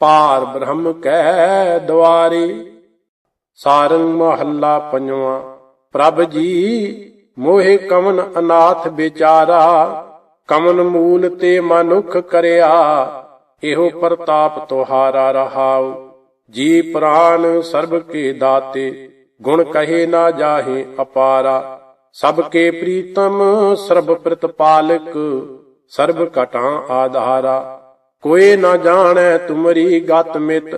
ਪਾਰ ਬ੍ਰਹਮ ਕੈ ਦੁਆਰੇ ਸਾਰੰਗ ਮਹੱਲਾ ਪੰਜਵਾਂ। ਪ੍ਰਭ ਜੀ, ਮੋਹਿ ਕਮਨ ਅਨਾਥ ਵਿਚਾਰਾ ਕਮਨ ਮੂਲ ਤੇ ਮਨੁਖ ਕਰਿਆ, ਇਹੋ ਪ੍ਰਤਾਪ ਤੁਹਾਰਾ ਰਹਾਉ। ਜੀ ਪ੍ਰਾਨ ਸਰਬ ਕੇ ਦਾਤੇ, ਗੁਣ ਕਹੇ ਨਾ ਜਾਹੇ ਅਪਾਰਾ। ਸਭ ਕੇ ਪ੍ਰੀਤਮ ਸਰਬ ਪ੍ਰਤਪਾਲਕ, ਸਰਬ ਘਟਾਂ ਆਧਾਰਾ। ਕੋਈ ਨਾ ਜਾਣੈ ਤੁਮਰੀ ਗਤ ਮਿਤ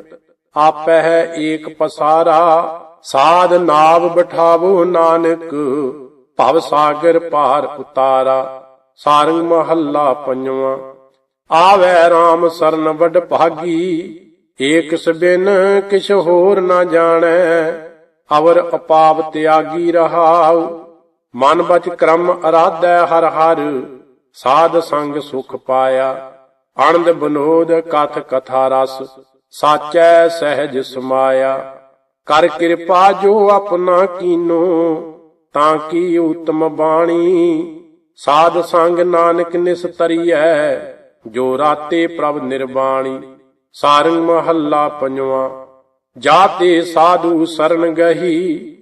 ਆਪੈ ਹੈ ਏਕ ਪਸਾਰਾ, ਸਾਧ ਨਾਵ ਬਿਠਾਵੋ ਨਾਨਕ, ਭਵ ਸਾਗਰ ਪਾਰ ਉਤਾਰਾ ਸਾਰੰਗ ਮਹੱਲਾ ਪੰਜਵਾਂ, ਆਵੈ RAM ਸਰਨ ਵਡ ਭਾਗੀ, ਏਕ ਸਬਿਨ ਕਿਛ ਹੋਰ ਨਾ ਜਾਣੈ, ਅਵਰ ਅਪਾਵ ਤਿਆਗੀ ਰਹਾਉ, ਮਨ ਬਚ ਕਰਮ ਅਰਾਧੈ ਹਰ ਹਰ, ਸਾਧ ਸੰਗ ਸੁਖ ਪਾਇਆ। ਅਣਦ ਬਨੋਦ ਕਥ ਕਥਾ ਰਸ, ਸਾਚੈ ਸਹਿਜ ਸਮਾਇਆ। ਕਰ ਕਿਰਪਾ ਜੋ ਆਪਣਾ ਕੀਨੋ, ਤਾਂ ਕੀ ਉਤਮ ਬਾਣੀ। ਸਾਧ ਸੰਗ ਨਾਨਕ ਨਿਸਤਰੀਐ ਜੋ ਰਾਤੇ ਪ੍ਰਭ ਨਿਰਵਾਣੀ ਸਾਰੰਗ ਮਹੱਲਾ ਪੰਜਵਾਂ ਜਾਤੇ ਸਾਧੂ ਸਰਨ ਗਹੀ।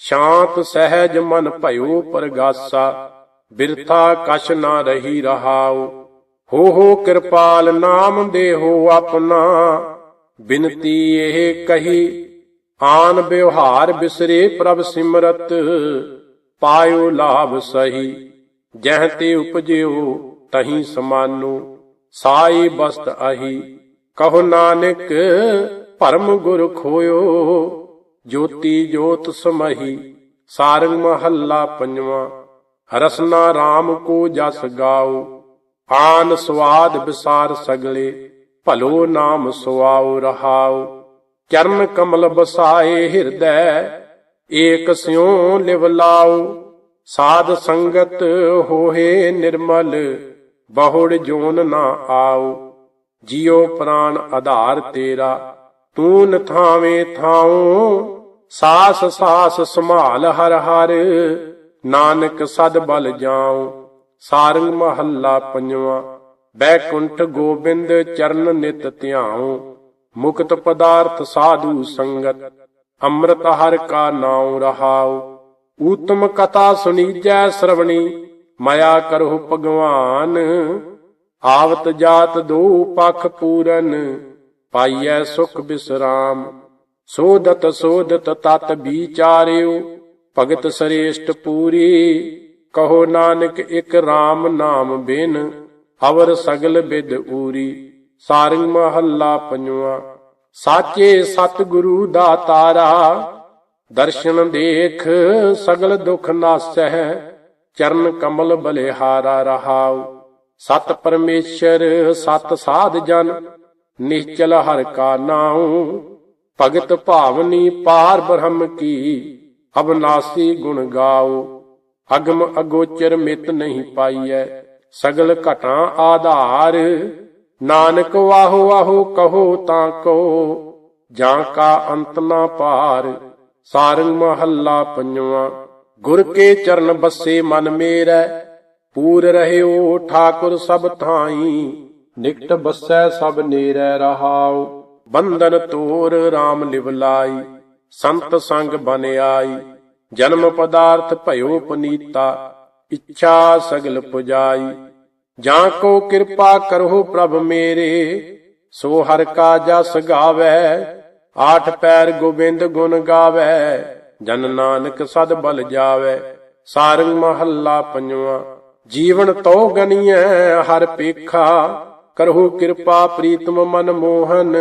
ਸ਼ਾਂਤ ਸਹਿਜ ਮਨ ਭਇਓ ਪਰਗਾਸਾ, ਬਿਰਥਾ ਕਛ ਨਾ ਰਹੀ ਰਹਾਓ ਹੋ ਹੋ ਕਿਰਪਾਲ ਨਾਮ ਦੇਹੋ ਆਪਣਾ। ਬਿਨਤੀ ਇਹ ਕਹੀ, ਆਨ ਵਿਵਹਾਰ ਬਿਸਰੇ ਪ੍ਰਭ ਸਿਮਰਤ, ਪਾਇਓ ਲਾਭ ਸਹੀ। ਜਹ ਤੇ ਉਪਜਿਓ ਤਹੀਂ ਸਮਾਨੋ, ਸਾਈ ਬਸਤ ਆਹੀ ਕਹੋ ਨਾਨਕ, ਭਰਮ ਗੁਰ ਖੋਇਓ, ਜੋਤੀ ਜੋਤ ਸਮਹੀ। ਸਾਰੰਗ ਮਹੱਲਾ ਪੰਜਵਾਂ, ਰਸਨਾ RAM ਕੋ ਜਸ ਗਾਓ। ਆਨ ਸਵਾਦ ਵਿਸਾਰ ਸਗਲੇ, ਭਲੋ ਨਾਮ ਸੁਆਉ ਰਹਾਉ। ਚਰਨ ਕਮਲ ਬਸਾਏ ਹਿਰਦੈ, ਏਕ ਸਿਉ ਲਿਵ ਲਾਉ। ਸਾਧ ਸੰਗਤ ਹੋਏ ਨਿਰਮਲ, ਬਹੁੜ ਜੋਨ ਨਾ ਆਉ। ਜਿਉ ਪ੍ਰਾਨ ਆਧਾਰ ਤੇਰਾ ਤੂੰ ਨਥਾਵੇਂ ਥਾਉ। ਸਾਸ ਸਾਸ ਸੰਭਾਲ ਹਰ ਹਰ, ਨਾਨਕ ਸਦ ਬਲ ਜਾਉ। ਸਾਰੰਗ ਮਹੱਲਾ ਪੰਜਵਾਂ। ਬੈਕੁੰਠ ਗੋਬਿੰਦ ਚਰਨ ਨਿਤ ਧਿਆਉ। ਮੁਕਤ ਪਦਾਰਥ ਸਾਧੂ ਸੰਗਤ। ਅੰਮ੍ਰਿਤ ਹਰ ਕਾ ਨਾਉ ਰਹਾਉ। ਊਤਮ ਕਥਾ ਸੁਣੀਜੈ ਸ਼ਰਵਣੀ। ਮਾਇਆ ਕਰਹੁ ਭਗਵਾਨ। ਆਵਤ ਜਾਤ ਦੋ ਪਖ ਪੂਰਨ। ਪਾਈਐ ਸੁਖ ਬਿਸਰਾਮ। ਸੋਦਤ ਸੋਦਤ ਤਤ ਵਿਚਾਰਿਓ ਭਗਤ ਸ੍ਰੇਸ਼ਟ ਪੂਰੀ। ਕਹੋ ਨਾਨਕ, ਇਕ RAM ਨਾਮ ਬਿਨ ਹਵਰ ਸਗਲ ਬਿਦ ਊਰੀ, ਸਾਰੰਗ ਮਹੱਲਾ ਪੰਜਵਾ। ਸਾਚੇ ਸਤਿਗੁਰੂ ਦਾ ਤਾਰਾ ਦਰਸ਼ਨ ਦੇਖ, ਸਗਲ ਦੁਖ ਨਾਸੈ ਚਰਨ ਕਮਲ ਬਲਿਹਾਰਾ ਰਹਾਉ। ਸਤ ਪਰਮੇਸ਼ਰ, ਸਤ ਸਾਧ ਜਨ, ਨਿਸ਼ਚਲ ਹਰ ਕਾ ਨਾਉ। ਭਗਤ ਭਾਵਨੀ ਪਾਰ ਬ੍ਰਹਮ ਕੀ ਅਬਨਾਸੀ ਗੁਣ ਗਾਓ ਅਗਮ ਅਗੋਚਰ ਮਿਤ ਨਹੀਂ ਪਾਈਐ, ਸਗਲ ਘਟਾਂ ਆਧਾਰ। ਨਾਨਕ ਵਾਹੋ ਵਾਹੋ ਕਹੋ ਤਾਂ ਕੋ ਜਾਂ ਕਾ ਅੰਤ ਨਾ ਪਾਰ ਸਾਰੰਗ ਮਹੱਲਾ ਪੰਜਵਾਂ, ਗੁਰ ਕੇ ਚਰਨ ਬੱਸੇ ਮਨ ਮੇਰੈ, ਪੂਰ ਰਹਿਓ ਠਾਕੁਰ ਸਭ ਥਾਈ। ਨਿਕਟ ਬੱਸੈ ਸਭ ਨੇਰੈ ਰਹਾਉ, ਬੰਧਨ ਤੋਰ RAM ਲਿਵ ਲਾਈ ਸੰਤ ਸੰਗ ਬਨ ਆਈ। ਜਨਮ ਪਦਾਰਥ ਭਇਓ ਪਨੀਤਾ, ਇੱਛਾ ਸਗਲ ਪੁਜਾਈ। ਜਾਂ ਕੋ ਕਿਰਪਾ ਕਰੋ ਪ੍ਰਭ ਮੇਰੇ, ਸੋ ਹਰ ਕਾ ਜਸ ਗਾਵੇ ਆਠ ਪੈਰ ਗੋਬਿੰਦ ਗੁਣ ਗਾਵੇ ਜਨ ਨਾਨਕ ਸਦ ਬਲ ਜਾਵੇ ਸਾਰੰਗ ਮਹੱਲਾ ਪੰਜਵਾਂ, ਜੀਵਨ ਤੋ ਗਨੀਐ ਹਰ ਪੇਖਾ, ਕਰਹੁ ਕਿਰਪਾ ਪ੍ਰੀਤਮ ਮਨ ਮੋਹਨ,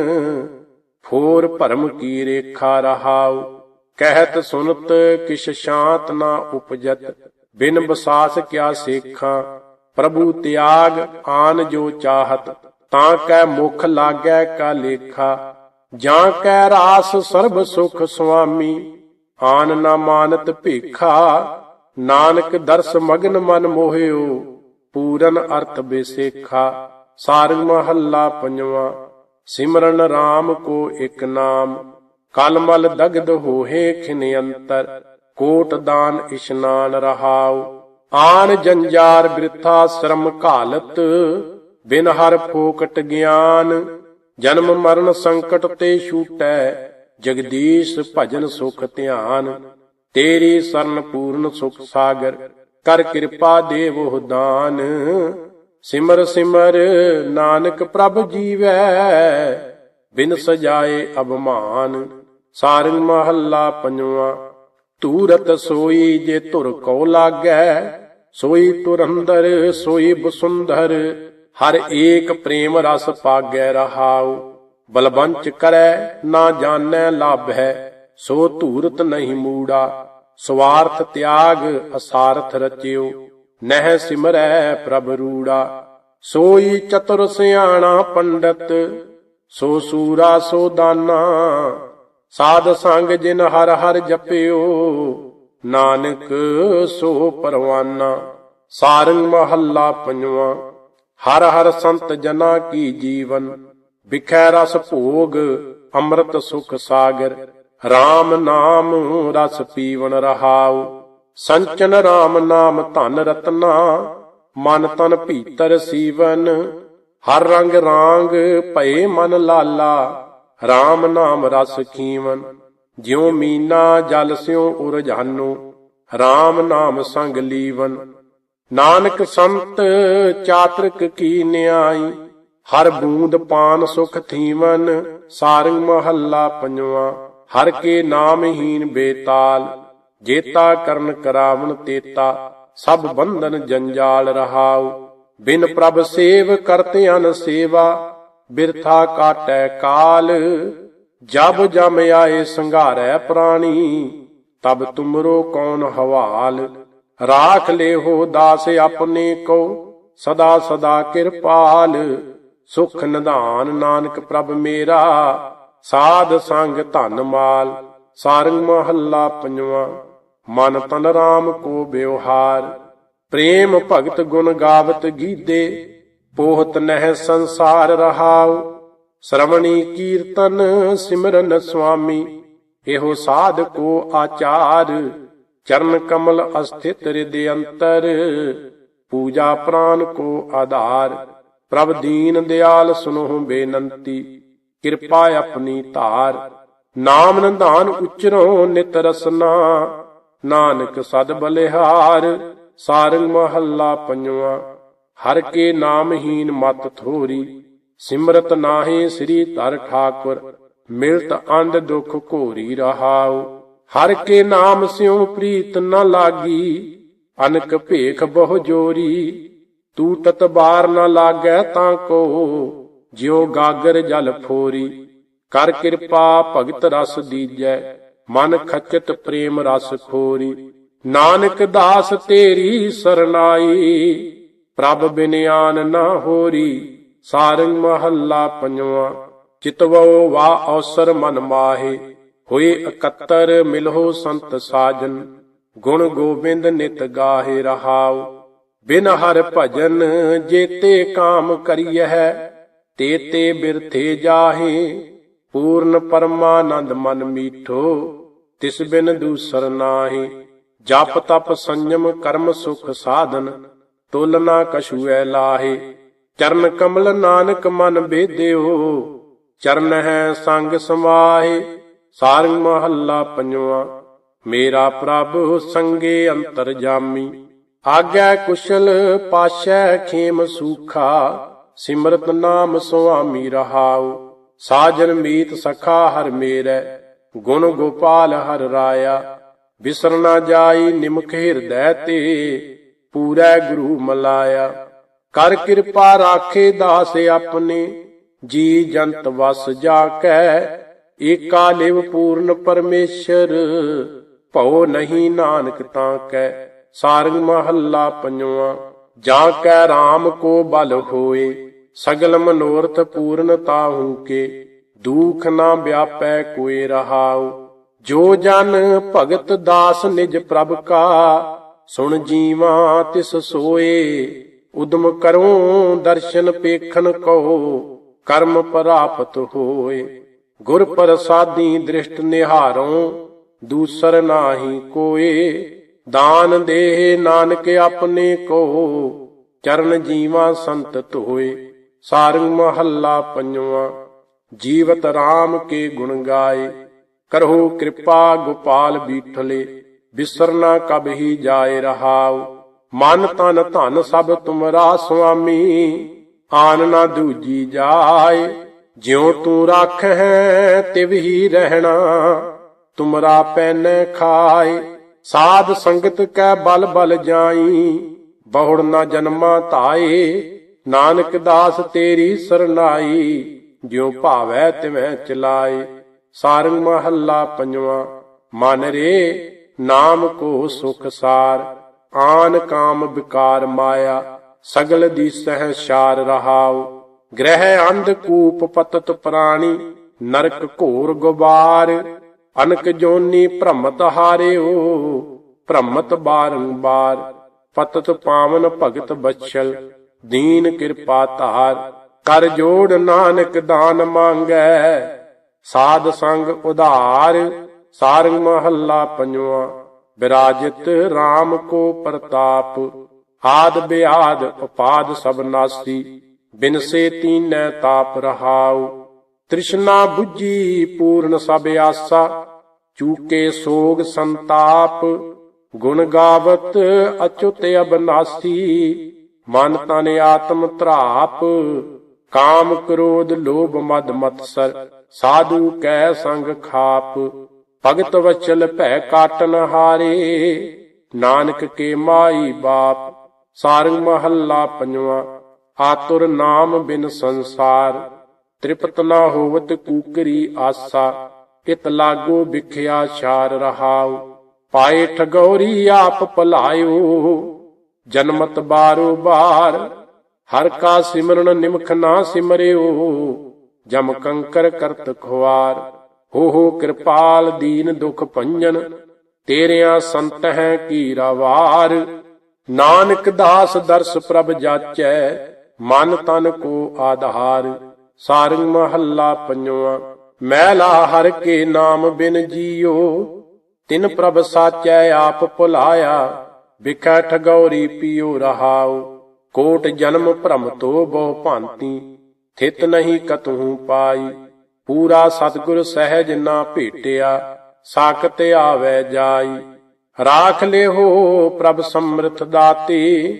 ਫੋਰ ਭਰਮ ਕੀ ਰੇਖਾ ਰਹਾਉ। ਕਹਿਤ ਸੁਨਤ ਕਿਛ ਸ਼ਾਂਤ ਨਾ ਉਪਜਤ, ਬਿਨ ਬਸਾਸ ਕਿਆ ਸੇਖਾਂ, ਪ੍ਰਭੂ ਤਿਆਗ ਆਨ ਜੋ ਚਾਹਤ, ਤਾਂ ਕੈ ਮੁਖ ਲਾਗੈ ਕਾ ਲੇਖਾ, ਜਾਂ ਕੈ ਰਾਸ ਸਰਬ ਸੁਖ ਸੁਆਮੀ, ਆਨ ਨਾ ਮਾਨਤ ਭੇਖਾ, ਨਾਨਕ ਦਰਸ ਮਗਨ ਮਨ ਮੋਹਿਓ, ਪੂਰਨ ਅਰਥ ਬੇਸੇਖਾ, ਸਾਰੰਗ ਮਹੱਲਾ ਪੰਜਵਾਂ, ਸਿਮਰਨ RAM ਕੋ ਇਕ ਨਾਮ ਕਲਮਲ ਦਗਧ ਹੋਏ ਖਿਨ ਅੰਤਰ, ਕੋਟ ਦਾਨ ਇਸ਼ਨਾਨ ਰਹਾਉ। ਆਣ ਜੰਜਾਰ ਬ੍ਰਿਥਾ ਸ਼ਰਮ ਘਾਲਤ, ਬਿਨ ਹਰ ਫੋਕਟ ਗਿਆਨ। ਜਨਮ ਮਰਨ ਸੰਕਟ ਤੇ ਛੂਟੈ, ਜਗਦੀਸ਼ ਭਜਨ ਸੁਖ ਧਿਆਨ। ਤੇਰੀ ਸਰਨ ਪੂਰਨ ਸੁਖ ਸਾਗਰ, ਕਰ ਕਿਰਪਾ ਦੇਵੋ ਦਾਨ। ਸਿਮਰ ਸਿਮਰ ਨਾਨਕ ਪ੍ਰਭ ਜੀਵੈ, ਬਿਨ ਸਜਾਏ ਅਭਮਾਨ। ਸਾਰੰਗ ਮਹੱਲਾ ਪੰਜਵਾ, ਤੂਰਤ ਸੋਈ ਜੇ ਧੁਰ ਕੋ ਲਾਗੈ, ਸੋਈ ਤੁਰੰਦਰ ਸੋਈ ਬਸੁੰਦਰ ਹਰ ਏਕ ਪ੍ਰੇਮ ਰਸ ਪਾਗੈ ਰਹਾਉ ਬਲਬੰਚ ਕਰੈ, ਨਾ ਜਾਣੈ ਲਾਭੈ, ਸੋ ਧੂਰਤ ਨਹੀਂ ਮੂੜਾ, ਸਵਾਰਥ ਤਿਆਗ ਅਸਾਰਥ ਰਚਿਓ, ਨਹਿ ਸਿਮਰੈ ਪ੍ਰਭ ਰੂੜਾ, ਸੋਈ ਚਤੁਰ ਸਿਆਣਾ ਪੰਡਤ, ਸੋ ਸੂਰਾ ਸੋ ਦਾਨਾ ਸਾਧ ਸੰਗ ਜਿਨ ਹਰ ਹਰ ਜਪਿਓ, ਨਾਨਕ ਸੋ ਪਰਵਾਨਾ। ਸਾਰੰਗ ਮਹੱਲਾ ਪੰਜਵਾ, ਹਰ ਹਰ ਸੰਤ ਜਨਾ ਕੀ ਜੀਵਨ। ਵਿਖੈ ਰਸ ਭੋਗ, ਅੰਮ੍ਰਿਤ ਸੁਖ ਸਾਗਰ। RAM ਨਾਮ ਰਸ ਪੀਵਨ ਰਹਾਉ। ਸੰਚਨ RAM ਨਾਮ ਧਨ ਰਤਨਾ। ਮਨ ਤਨ ਭੀਤਰ ਸੀਵਨ। ਹਰ ਰੰਗ ਰਾਂਗ ਭਏ ਮਨ ਲਾਲਾ। RAM ਨਾਮ ਰਸ ਖੀਵਨ, ਜਿਉ ਮੀਨਾ ਜਲ ਸਿਉ ਉਰਜਾਨੋ RAM ਨਾਮ ਸੰਗ ਲੀਵਨ। ਨਾਨਕ ਸੰਤ ਚਾਤ੍ਰਿਕ ਕੀ ਨਿਆਈ, ਹਰ ਬੂੰਦ ਪਾਨ ਸੁਖ ਥੀਵਨ, ਸਾਰੰਗ ਮਹੱਲਾ ਪੰਜਵਾ। ਹਰ ਕੇ ਨਾਮਹੀਨ ਬੇਤਾਲ, ਜੇਤਾ ਕਰਨ ਕਰਾਵਨ ਤੇਤਾ, ਸਭ ਬੰਧਨ ਜੰਜਾਲ ਰਹਾਉ। ਬਿਨ ਪ੍ਰਭ ਸੇਵ ਕਰਤੇ ਸੇਵਾ ਬਿਰਥਾ ਕਾਟੈ ਕਾਲ, ਜਬ ਜਮ ਆਏ ਸੰਘਾਰੈ ਪ੍ਰਾਣੀ, ਤਬ ਤੁਮਰੋ ਕੌਣ ਹਵਾਲ? ਰਾਖ ਲੇਹੋ ਦਾਸ ਆਪਣੇ ਕੋ, ਸਦਾ ਸਦਾ ਕਿਰਪਾਲ। ਸੁਖ ਨਿਧਾਨ ਨਾਨਕ ਪ੍ਰਭ ਮੇਰਾ, ਸਾਧ ਸੰਗ ਧਨ ਮਾਲ। ਸਾਰੰਗ ਮਹੱਲਾ ਪੰਜਵਾ, ਮਨ ਤਨ ਰਾਮ ਕੋ ਬਿਵਹਾਰ ਪ੍ਰੇਮ ਭਗਤ ਗੁਣ ਗਾਵਤ ਗੀਦੇ ਪੋਹਤ ਨਹਿ ਸੰਸਾਰ ਰਹਾਉ, ਸ਼ਰਵਣੀ ਕੀਰਤਨ ਸਿਮਰਨ ਸੁਆਮੀ, ਇਹੋ ਸਾਧ ਕੋ ਆਚਾਰ, ਚਰਨ ਕਮਲ ਅਸਥਿਤ ਹਿਰਦੇ ਅੰਤਰ, ਪੂਜਾ ਪ੍ਰਾਨ ਕੋ ਆਧਾਰ, ਪ੍ਰਭ ਦੀਨ ਦਿਆਲ ਸੁਨੋ ਬੇਨੰਤੀ, ਕਿਰਪਾ ਆਪਣੀ ਧਾਰ, ਨਾਮ ਨੰਦਾਨ ਉਚਰੋ ਨਿਤ ਰਸਨਾ, ਨਾਨਕ ਸਦ ਬਲਿਹਾਰ, ਸਾਰੰਗ ਮਹੱਲਾ ਪੰਜਵਾ। ਹਰ ਕੇ ਨਾਮਹੀਨ ਮਤ ਥੋਰੀ, ਸਿਮਰਤ ਨਾਹੀ ਸ੍ਰੀ ਤਰ ਠਾਕੁਰ, ਮਿਲਤ ਅੰਧ ਦੁਖ ਘੋਰੀ ਰਹਾਉ। ਹਰ ਕੇ ਨਾਮ ਸਿਉ ਪ੍ਰੀਤ ਨ ਲਾਗੀ, ਅਨਕ ਭੇਖ ਬਹੁ ਜੋਰੀ। ਤੂ ਤਤਬਾਰ ਨ ਲਾਗੈ ਤਾਂ ਕੋ, ਜਿਉ ਗਾਗਰ ਜਲ ਫੋਰੀ। ਕਰ ਕਿਰਪਾ ਭਗਤ ਰਸ ਦੀਜੈ, ਮਨ ਖਚਤ ਪ੍ਰੇਮ ਰਸ ਖੋਰੀ ਨਾਨਕ ਦਾਸ ਤੇਰੀ ਸਰਨਾਈ। ਪ੍ਰਭ ਬਿਨਿਆਨ ਨਾ ਹੋਰੀ, ਸਾਰੰਗ ਮਹੱਲਾ ਪੰਜਵਾ। ਚਿਤਵੋ ਵਾ ਅਵਸਰ ਮਨ ਮਾਹੇ, ਹੋਏ ਇਕੱਤਰ ਮਿਲੋ ਸੰਤ ਸਾਜਨ। ਗੁਣ ਗੋਬਿੰਦ ਨਿਤ ਗਾਹੇ ਰਹਾਉ, ਬਿਨ ਹਰ ਭਜਨ ਜੇਤੇ ਕਾਮ ਕਰੀਐ। ਤੇਤੇ ਬਿਰਥੇ ਜਾਹੇ, ਪੂਰਨ ਪਰਮਾਨੰਦ ਮਨ ਮੀਠੋ, ਤਿਸ ਬਿਨ ਦੂਸਰ ਨਾਹੀ। ਜਪ ਤਪ ਸੰਜਮ ਕਰਮ ਸੁਖ ਸਾਧਨ ਤੋਲਨਾ ਕਛੂਐ ਲਾਹੇ, ਚਰਨ ਕਮਲ ਨਾਨਕ ਮਨ ਬੇਦਿਓ ਚਰਨ ਹੈ ਸੰਗ ਸਮਾਹੇ ਸਾਰੰਗ ਮਹੱਲਾ ਪੰਜਵਾ। ਮੇਰਾ ਪ੍ਰਭ ਸੰਗੇ ਅੰਤਰ ਜਾਮੀ ਆਗੈ ਕੁਸ਼ਲ ਪਾਸ਼ੈ ਖੇਮ ਸੂਖਾ। ਸਿਮਰਤ ਨਾਮ ਸੁਆਮੀ ਰਹਾਉ, ਸਾਜਨ ਮੀਤ ਸਖਾ ਹਰ ਮੇਰੈ, ਗੁਣ ਗੋਪਾਲ ਹਰ ਰਾਇਆ। ਬਿਸਰ ਨਾ ਜਾਈ ਨਿਮਖ ਹਿਰਦੈ ਤੇ ਪੂਰੈ ਗੁਰੂ ਮਲਾਇਆ। ਕਰ ਕਿਰਪਾ ਰਾਖੇ ਦਾਸ ਆਪਣੇ, ਜੀ ਜੰਤ ਵਸ ਜਾ ਕੈ ਏਕਾ ਲਿਵ ਪੂਰਨ ਪਰਮੇਸ਼ਰ, ਭਉ ਨਹੀਂ ਨਾਨਕ ਤਾਂ ਕੈ ਸਾਰੰਗ ਮਹੱਲਾ ਪੰਜਵਾ, ਜਾਂ ਕੈ RAM ਕੋ ਬਲ ਹੋਏ, ਸਗਲ ਮਨੋਰਥ ਪੂਰਨ ਤਾਹੂ ਕੇ, ਦੁਖ ਨਾ ਵਿਆਪੈ ਕੋਏ ਰਹਾਉ, ਜੋ ਜਨ ਭਗਤ ਦਾਸ ਨਿਜ ਪ੍ਰਭ ਕਾ ਸੁਣ ਜੀਵਾ ਤਿਸ ਸੋਏ, ਉਦਮ ਕਰੋ ਦਰਸ਼ਨ ਪੇਖਨ ਕੋ, ਕਰਮ ਪ੍ਰਾਪਤ ਹੋਏ। ਗੁਰ ਪ੍ਰਸਾਦੀ ਦ੍ਰਿਸ਼ਟ ਨਿਹਾਰੋ, ਦੂਸਰ ਨਾਹੀ ਕੋਏ। ਦਾਨ ਦੇ ਨਾਨਕ ਆਪਣੇ ਕੋ, ਚਰਨ ਜੀਵਾ ਸੰਤ ਧੋਏ। ਸਾਰੰਗ ਮਹੱਲਾ ਪੰਜਵਾ, ਜੀਵਤ RAM ਕੇ ਗੁਣ ਗਾਏ। ਕਰਹੁ ਕਿਰਪਾ ਗੋਪਾਲ ਬੀਠਲੇ। ਬਿਸਰਨਾ ਕਬ ਹੀ ਜਾਏ ਰਹਾਉ, ਮਨ ਤਨ ਧਨ ਸਭ ਤੁਮਰਾ ਸੁਆਮੀ, ਆਨ ਨਾ ਦੂਜੀ ਜਾਏ, ਜਿਉ ਤੂੰ ਰੱਖ ਹੈ ਤਿਵ ਹੀ ਰਹਿਣਾ, ਤੁਮਰਾ ਪੈਨੈ ਖਾਏ, ਸਾਧ ਸੰਗਤ ਕੈ ਬਲ ਬਲ ਜਾਈ, ਬਹੁੜ ਨਾ ਜਨਮਾ ਧਾਏ, ਨਾਨਕ ਦਾਸ ਤੇਰੀ ਸਰਨਾਈ, ਜਿਉ ਭਾਵੈ ਤਿਵੈ ਚਲਾਏ, ਸਾਰੰਗ ਮਹੱਲਾ ਪੰਜਵਾ, ਮਨ ਰੇ ਨਾਮ ਕੋ ਸੁਖ ਸਾਰ, ਆਨ ਕਾਮ ਵਿਕਾਰ ਮਾਇਆ, ਸਗਲ ਦੀ ਸਹਿ ਸ਼ਾਰ ਰਹਾਉ। ਗ੍ਰਹਿ ਅੰਧ ਕੂਪ ਪਤਤ ਪ੍ਰਾਣੀ, ਨਰਕ ਘੋਰ ਗੁਬਾਰ। ਅਨਕ ਜੋਨੀ ਭ੍ਰਮਤ ਹਾਰਿਓ, ਭ੍ਰਮਤ ਬਾਰੰਬਾਰ ਪਤਤ ਪਾਵਨ ਭਗਤ ਬਛਲ, ਦੀਨ ਕਿਰਪਾ ਧਾਰ। ਕਰ ਜੋੜ ਨਾਨਕ ਦਾਨ ਮੰਗੈ, ਸਾਧ ਸੰਗ ਉਧਾਰ। ਸਾਰੰਗ ਮਹੱਲਾ ਪੰਜਵਾ, ਬਿਰਾਜਿਤ RAM ਕੋ ਪ੍ਰਤਾਪ, ਆਦ ਬਿਆਦ ਉਪਾਦ ਸਭ ਨਾਸੀ ਬਿਨਸੇ ਤੀਨੈ ਤਾਪ ਰਹਾਉ, ਤ੍ਰਿਸ਼ਨਾ 부ਜੀ ਪੂਰਨ ਸਭ ਆਸਾ, ਚੂਕੇ ਸੋਗ ਸੰਤਾਪ, ਗੁਣ ਗਾਵਤ ਅਚੁਤ ਅਬਨਾਸੀ, ਮਨ ਤਨ ਆਤਮ ਧਰਾਪ, ਕਾਮ ਕ੍ਰੋਧ ਲੋਭ ਮਦ ਮਤਸਰ, ਸਾਧੂ ਕੈ ਸੰਗ ਖਾਪ ਭਗਤ ਵਚਲ ਭੈ ਕਾਟਨ ਹਾਰੇ। ਨਾਨਕ ਕੇ ਮਾਈ ਬਾਪ, ਸਾਰੰਗ ਮਹੱਲਾ ਪੰਜਵਾ, ਆਤੁਰ ਨਾਮ ਬਿਨ ਸੰਸਾਰ। ਤ੍ਰਿਪਤ ਨਾ ਹੋਵਤ ਕੂਕਰੀ ਆਸਾ ਇਤ ਲਾਗੋ ਵਿਖਿਆ ਛਾਰ ਰਹਾਉ। ਪਾਏ ਠਗੌਰੀ ਆਪ ਭਲਾਇਓ, ਜਨਮਤ ਬਾਰੋ ਬਾਰ। ਹਰ ਕਾ ਸਿਮਰਨ ਨਿਮਖ ਨਾ ਸਿਮਰਿਓ, ਜਮ ਕੰਕਰ ਕਰਤ ਖੁਆਰ। ਹੋਹੋ ਕਿਰਪਾਲ ਦੀਨ ਦੁਖ ਭੰਜਨ, ਤੇਰਿਆਂ ਸੰਤ ਹੈ ਕੀ ਵਾਰ। ਨਾਨਕ ਦਾਸ ਦਰਸ ਪ੍ਰਭ ਜਾਚੈ, ਮਨ ਤਨ ਕੋ ਆਧਾਰ। ਸਾਰੰਗ ਮਹੱਲਾ ਪੰਜਵਾ, ਮੈਲਾ ਹਰ ਕੇ ਨਾਮ ਬਿਨ ਜੀਓ। ਤਿਨ ਪ੍ਰਭ ਸਾਚੈ ਆਪ ਭੁਲਾਇਆ, ਵਿਖੈ ਠਗੌਰੀ ਪੀਓ ਰਹਾਉ। ਕੋਟ ਜਨਮ ਭ੍ਰਮ ਤੋ ਬਹੁ ਭਾਂਤੀ, ਥਿਤ ਨਹੀਂ ਕਤਹੂ ਪਾਈ। ਪੂਰਾ ਸਤਿਗੁਰ ਸਹਿਜ ਨਾ ਭੇਟਿਆ, ਸਾਖਤ ਆਵੈ ਜਾਈ। ਰਾਖ ਲਿਓ ਪ੍ਰਭ ਸਮਰਥ ਦਾਤੇ,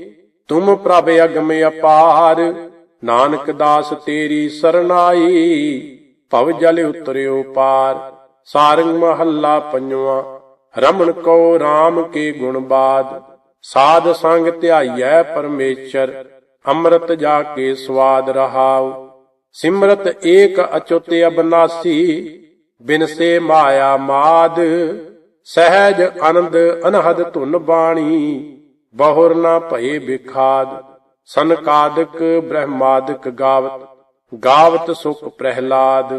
ਤੁਮ ਪ੍ਰਭ ਅਗਮ ਅਪਾਰ। ਨਾਨਕ ਦਾਸ ਤੇਰੀ ਸਰਨਾਈ, ਭਵ ਜਲ ਉਤਰਿਓ ਪਾਰ। ਸਾਰੰਗ ਮਹੱਲਾ ਪੰਜਵਾ ਰਮਣ ਕੋ RAM ਕੇ ਗੁਣ ਬਾਦ। ਸਾਧ ਸੰਗ ਧਿਆਈਐ ਪਰਮੇਸ਼ਰ, ਅੰਮ੍ਰਿਤ ਜਾ ਕੇ ਸਵਾਦ ਰਹਾਉ। ਸਿਮਰਤ ਏਕ ਅਚੁੱਤ ਅਬਨਾਸੀ ਬਿਨਸੇ ਮਾਇਆ ਮਾਦ, ਸਹਿਜ ਆਨੰਦ ਅਨਹਦ ਧੁਨ ਬਾਣੀ, ਬਹੁਰ ਨਾ ਭਏ ਬਿਖਾਦ, ਸਨਕਾਦਿਕ ਬ੍ਰਹਮਾਦਿਕ ਗਾਵਤ ਗਾਵਤ ਸੁਖ ਪ੍ਰਹਿਲਾਦ,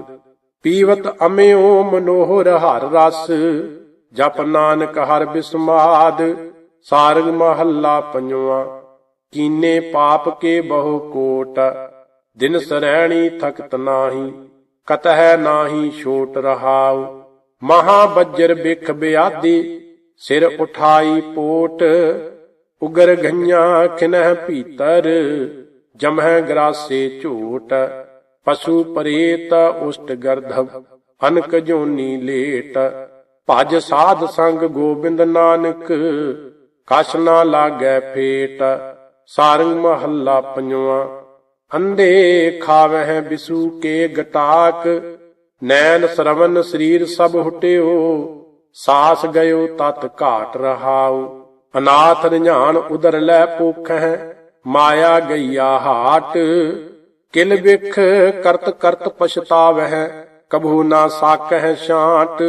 ਪੀਵਤ ਅਮਿਓ ਮਨੋਹਰ ਹਰ ਰਸ, ਜਪ ਨਾਨਕ ਹਰ ਬਿਸਮਾਦ, ਸਾਰਗ ਮਹੱਲਾ ਪੰਜਵਾ, ਕੀਨੇ ਪਾਪ ਕੇ ਬਹੁ ਕੋਟ ਦਿਨ ਸਰੈਣੀ ਥਕਤ ਨਾਹੀ, ਕਤਹਿ ਨਾਹੀ ਛੋਟ ਰਹਾਉ। ਮਹਾ ਬੱਜਰ ਬਿਖ ਬਿਆਦੀ ਸਿਰ ਉਠਾਈ ਪੋਟ, ਉਗਰ ਗਈਆਂ ਖਿਨਹਿ ਭੀਤਰ, ਜਮਹਿ ਗਰਾਸੇ ਝੂਟ। ਪਸ਼ੂ ਪਰੇਤ ਉਸ਼ਟ ਗਰਧਵ, ਅਨਕ ਜੋਨੀ ਲੇਟ। ਭਜ ਸਾਧ ਸੰਗ ਗੋਬਿੰਦ ਨਾਨਕ ਕਛ ਨਾ ਲਾਗੈ ਫੇਟ। ਸਾਰੰਗ ਮਹੱਲਾ ਪੰਜਵਾ ਅੰਧੇ ਖਾਵਹਿ ਬਿਸੂ ਕੇ ਗਟਾਕ, ਨੈਣ ਸਰਵਨ ਸਰੀਰ ਸਭ ਹੁਟਿਓ, ਸਾਸ ਗਇਓ ਤਤ ਘਾਟ ਰਹਾਉ, ਅਨਾਥ ਨਿਝਾਨ ਉਦਰ ਲੈ ਪੋਖੈ ਮਾਇਆ ਗਈਆ ਹਾਟ, ਕਿਲ ਵਿਖ ਕਰਤ ਕਰਤ ਪਛਤਾਵਹਿ ਕਬੂ ਨਾ ਸਾਕਹਿ ਸ਼ਾਂਟ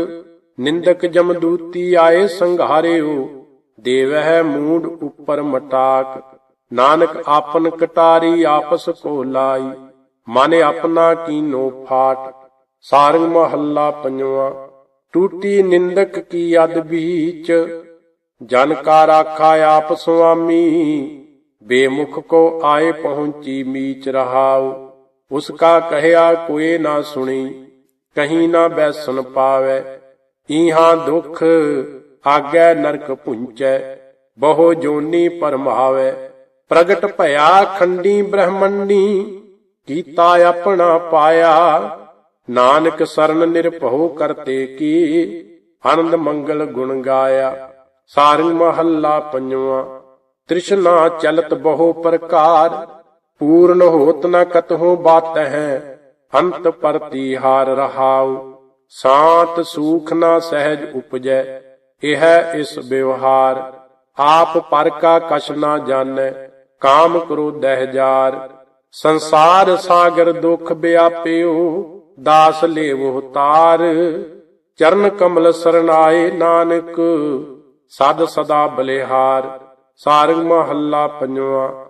ਨਿੰਦਕ ਜਮਦੂਤੀ ਆਏ ਸੰਘਾਰਿਓ, ਦੇਵਹਿ ਮੂਡ ਉੱਪਰ ਮਟਾਕ। ਨਾਨਕ ਆਪਨ ਕਟਾਰੀ ਆਪਸ ਕੋ ਲਾਈ, ਮਨ ਆਪਣਾ ਕੀਨੋ ਫਾਟ, ਸਾਰੰਗ ਮਹੱਲਾ ਪੰਜਵਾ, ਟੂਟੀ ਨਿੰਦਕ ਕੀ ਅਦ ਬੀਚ, ਜਨ ਕਾ ਰਾਖਾ ਆਪ ਸੁਆਮੀ, ਬੇਮੁਖ ਕੋ ਆਏ ਪਹੁੰਚੀ ਮੀਚ ਰਹਾਉ, ਉਸ ਕਾ ਕਹਿਆ ਕੋਏ ਨਾ ਸੁਣੀ, ਕਹੀਂ ਨਾ ਬੈਸਨ ਪਾਵੇ, ਈਹਾਂ ਦੁਖ ਆਗੈ ਨਰਕ ਪੁੰਚੈ, ਬਹੁ ਜੋਨੀ ਪਰਮਾਵੇ। ਪ੍ਰਗਟ ਭਇਆ ਖੰਡੀ ਬ੍ਰਹਮੰਡੀ ਕੀਤਾ ਆਪਣਾ ਪਾਇਆ। ਨਾਨਕ ਸਰਨ ਨਿਰਭਉ ਕਰਤੇ ਕੀ, ਆਨੰਦ ਮੰਗਲ ਗੁਣ ਗਾਇਆ। ਸਾਰੰਗ ਮਹੱਲਾ ਪੰਜਵਾਂ, ਤ੍ਰਿਸ਼ਨਾ ਚਲਤ ਬਹੁ ਪ੍ਰਕਾਰ। ਪੂਰਨ ਹੋਤ ਨ ਕਤਹੁ ਬਾਤ ਹੈ ਅੰਤ ਪਰਤੀ ਹਾਰ ਰਹਾਉ। ਸਾਤ ਸੂਖ ਨਾ ਸਹਿਜ ਉਪਜੈ, ਇਹ ਇਸ ਵਿਵਹਾਰ। ਆਪ ਪਰ ਕਾ ਕਛ ਨਾ ਜਾਣੈ ਕਾਮ ਕ੍ਰੋਧਹਿ ਜਾਰ ਸੰਸਾਰ ਸਾਗਰ ਦੁਖ ਵਿਆਪਿਓ ਦਾਸ ਲੇਵੋ ਤਾਰ, ਚਰਨ ਕਮਲ ਸਰਨਾਏ ਨਾਨਕ, ਸਦ ਸਦਾ ਬਲਿਹਾਰ, ਸਾਰੰਗ ਮਹੱਲਾ ਪੰਜਵਾਂ।